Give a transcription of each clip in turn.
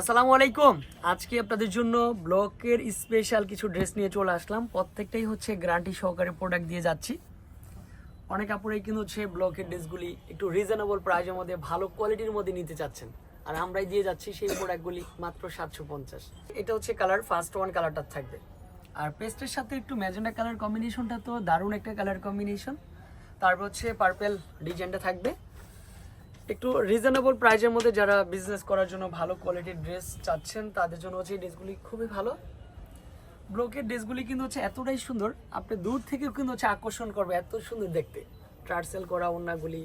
আসসালামু আলাইকুম। আজকে আপনাদের জন্য ব্লকের স্পেশাল কিছু ড্রেস নিয়ে চলে আসলাম। প্রত্যেকটাই হচ্ছে গ্যারান্টি সহকারে প্রোডাক্ট দিয়ে যাচ্ছি। অনেক আপুরাই কিন্তু হচ্ছে ব্লকের ড্রেসগুলি একটু রিজনেবল প্রাইসের মধ্যে, ভালো কোয়ালিটির মধ্যে নিতে চাচ্ছেন। আর আমরাই দিয়ে যাচ্ছি সেই প্রোডাক্টগুলি মাত্র সাতশো পঞ্চাশ। এটা হচ্ছে কালার ফার্স্ট ওয়ান কালারটা থাকবে। আর পেস্টের সাথে একটু ম্যাজেন্ডা কালার কম্বিনেশনটা তো দারুণ একটা কালার কম্বিনেশন তারপর হচ্ছে পার্পেল ডিজাইনটা থাকবে। একটু রিজনেবল প্রাইজের মধ্যে যারা বিজনেস করার জন্য ভালো কোয়ালিটির ড্রেস চাচ্ছেন, তাদের জন্য হচ্ছে এই ড্রেসগুলি খুবই ভালো। ব্লকের ড্রেসগুলি কিন্তু হচ্ছে এতটাই সুন্দর, আপনি দূর থেকেও কিন্তু হচ্ছে আকর্ষণ করবে, এত সুন্দর দেখতে। ট্রার্সেল করা ওড়নাগুলি,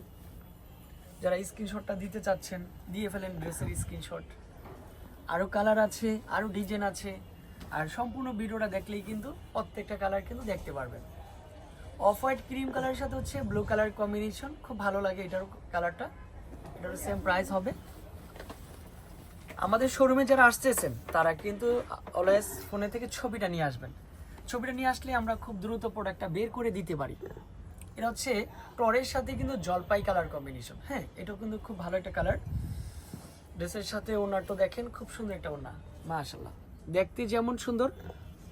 যারা স্ক্রিনশটটা দিতে চাচ্ছেন, দিয়ে ফেলেন ড্রেসের স্ক্রিনশট আরও কালার আছে আরও ডিজাইন আছে, আর সম্পূর্ণ ভিডিওটা দেখলেই কিন্তু প্রত্যেকটা কালার কিন্তু দেখতে পারবেন। অফ হোয়াইট ক্রিম কালারের সাথে হচ্ছে ব্লু কালার কম্বিনেশন খুব ভালো লাগে এটার কালারটা সেম প্রাইস হবে। আমাদের শোরুমে যারা আসতেছেন, তারা কিন্তু অলওয়েজ ফোনে থেকে ছবিটা নিয়ে আসবেন। ছবিটা নিয়ে আসলে আমরা খুব দ্রুত প্রোডাক্টটা বের করে দিতে পারি। এটা হচ্ছে টরের সাথে কিন্তু জলপাই কালার কম্বিনেশন হ্যাঁ এটাও কিন্তু খুব ভালো একটা কালার ড্রেসের সাথে ওনার তো দেখেন খুব সুন্দর একটা ওনা মাশাল্লাহ দেখতে যেমন সুন্দর,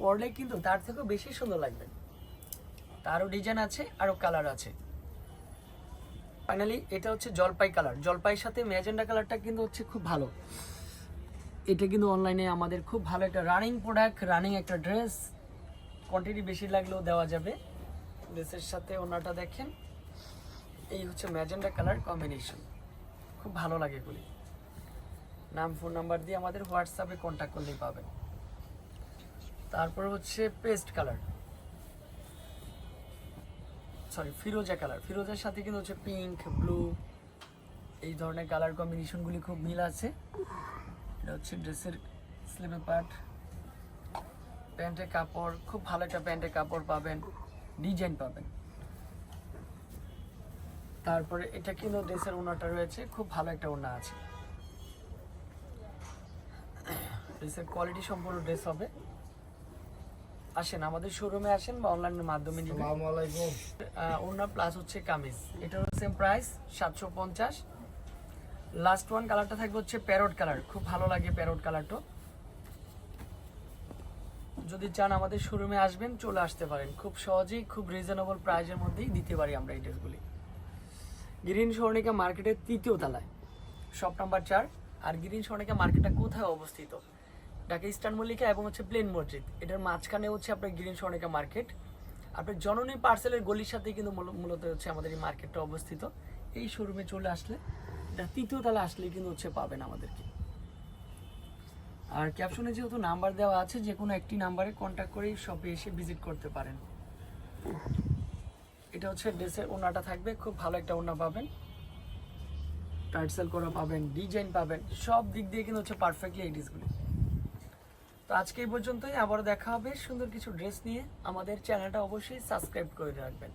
পরলে কিন্তু তার থেকেও বেশি সুন্দর লাগবে। তারও ডিজাইন আছে, আরও কালার আছে। ফাইনালি এটা হচ্ছে জলপাই কালার জলপাইয়ের সাথে ম্যাজেন্ডা কালারটা কিন্তু হচ্ছে খুব ভালো। এটা কিন্তু অনলাইনে আমাদের খুব ভালো একটা রানিং প্রোডাক্ট রানিং একটা ড্রেস কোয়ান্টিটি বেশি লাগলেও দেওয়া যাবে। ড্রেসের সাথে ওনাটা দেখেন। এই হচ্ছে ম্যাজেন্ডা কালার কম্বিনেশন খুব ভালো লাগে এগুলি। নাম ফোন নাম্বার দিয়ে আমাদের হোয়াটসঅ্যাপে কন্ট্যাক্ট করলেই পাবেন। তারপর হচ্ছে পেস্ট কালার সরি ফিরোজা কালার ফিরোজার সাথে কিন্তু হচ্ছে পিঙ্ক ব্লু এই ধরনের কালার কম্বিনেশনগুলি খুব মিল আছে। এটা হচ্ছে ড্রেসের স্লিপের পার্ট প্যান্টের কাপড়, খুব ভালো একটা প্যান্টের কাপড় পাবেন ডিজাইন পাবেন। তারপরে এটা কিন্তু ড্রেসের ওনাটা রয়েছে, খুব ভালো একটা ওনা আছে। ড্রেসের কোয়ালিটি সম্পূর্ণ ড্রেস হবে। আসেন আমাদের শোরুমে আসেন বা অনলাইনের মাধ্যমে আসসালামু আলাইকুম। ওনার প্লাস হচ্ছে কামিজ। এটার সেম প্রাইস সাতশো পঞ্চাশ। লাস্ট ওয়ান কালারটা থাকবে হচ্ছে প্যারট কালার খুব ভালো লাগে প্যারট কালারটা যদি চান আমাদের শোরুমে আসবেন চলে আসতে পারেন। খুব সহজেই খুব রিজনেবল প্রাইসের মধ্যেই দিতে পারি আমরা এই ড্রেসগুলি গ্রিন স্বর্ণিকা মার্কেটের তৃতীয় তলায়। শপ নাম্বার চার। আর গ্রিন স্বর্ণিকা মার্কেটটা কোথায় অবস্থিত? ঢাকা ইস্টার্ন মল্লিকা এবং হচ্ছে প্লেন মসজিদ। এটার মাঝখানে হচ্ছে আপনার গ্রিন স্বর্ণিকা মার্কেট। আপনার জননী পার্সেলের গলির সাথে কিন্তু মূলত হচ্ছে আমাদের এই মার্কেটটা অবস্থিত। এই শোরুমে চলে আসলে, এটা তৃতীয় তলা আসলে কিন্তু হচ্ছে পাবেন আমাদেরকে। আর ক্যাপশনে যেহেতু নাম্বার দেওয়া আছে, যে কোনো একটি নাম্বারে কন্ট্যাক্ট করেই শপে এসে ভিজিট করতে পারেন। এটা হচ্ছে ড্রেসের ওনাটা থাকবে, খুব ভালো একটা ওনা পাবেন। টাইটসেল করা পাবেন, ডিজাইন পাবেন, সব দিক দিয়ে কিন্তু হচ্ছে পারফেক্টলি এই ড্রেসগুলি তো আজকে এই পর্যন্তই। আবারও দেখা হবে সুন্দর কিছু ড্রেস নিয়ে। আমাদের চ্যানেলটা অবশ্যই সাবস্ক্রাইব করে রাখবেন।